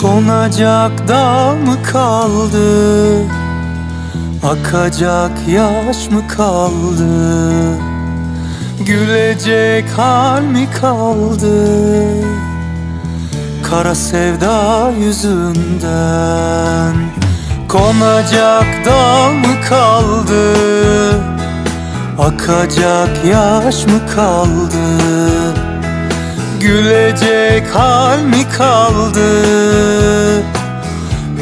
Konacak dal mı kaldı? Akacak yaş mı kaldı? Gülecek hal mi kaldı? Kara sevda yüzünden Konacak dal mı kaldı? Akacak yaş mı kaldı Gülecek hal mi kaldı?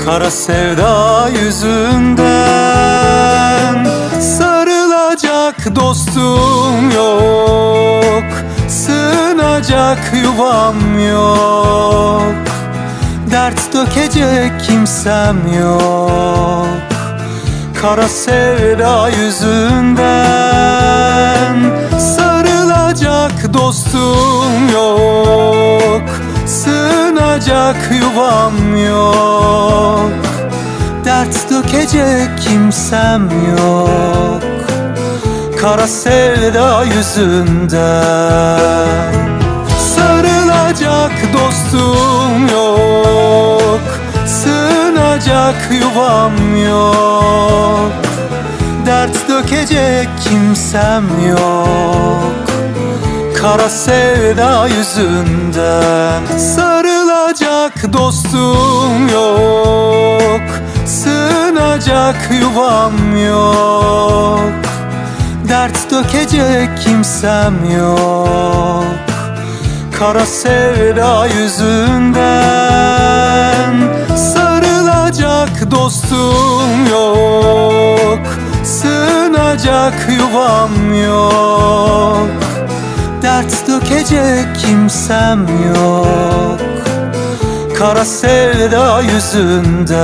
Kara sevda yüzünden Sarılacak dostum yok Sığınacak yuvam yok. Dert dökecek kimsem yok. Kara sevda yüzünden Yuvam yok. Dert dökecek kimsem yok. Kara sevda yüzünden Sarılacak dostum yok. Sığınacak yuvam yok. Dert dökecek kimsem yok. Kara sevda yüzünden Sarılacak dostum yok Sığınacak yuvam yok. Dert dökecek kimsem yok. Kara sevda yüzünden Sarılacak dostum yok. Sığınacak yuvam yok. Dert dökecek kimsem yok Kara sevda yüzünden.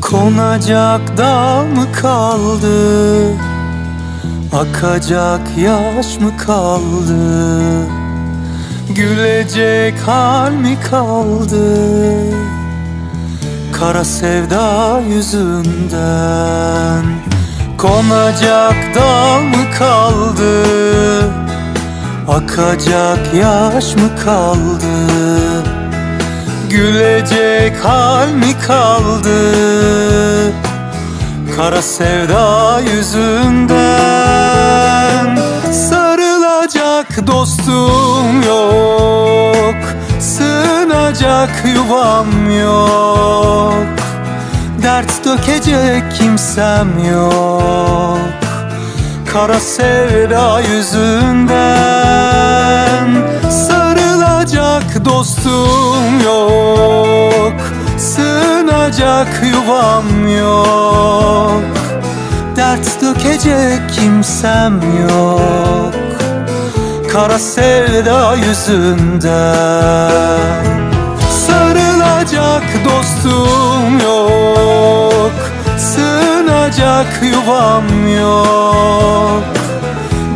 Konacak dal mı kaldı Akacak yaş mı kaldı? Gülecek hal mi kaldı? Kara sevda yüzünden Konacak dal mı kaldı? Akacak yaş mı kaldı? Gülecek hal mi kaldı? Kara sevda yüzünden dostum yok Sığınacak yuvam yok. Dert dökecek kimsem yok. Kara sevda yüzünden Sarılacak dostum yok. Sığınacak yuvam yok. Dert dökecek kimsem yok Kara sevda yüzünden. Sarılacak dostum yok Sığınacak yuvam yok.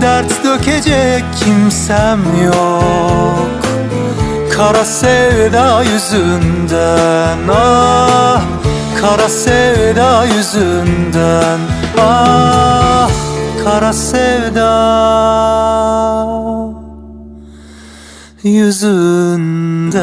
Dert dökecek kimsem yok Kara sevda yüzünden. Ah Kara sevda yüzünden. Ah Kara sevda yüzünden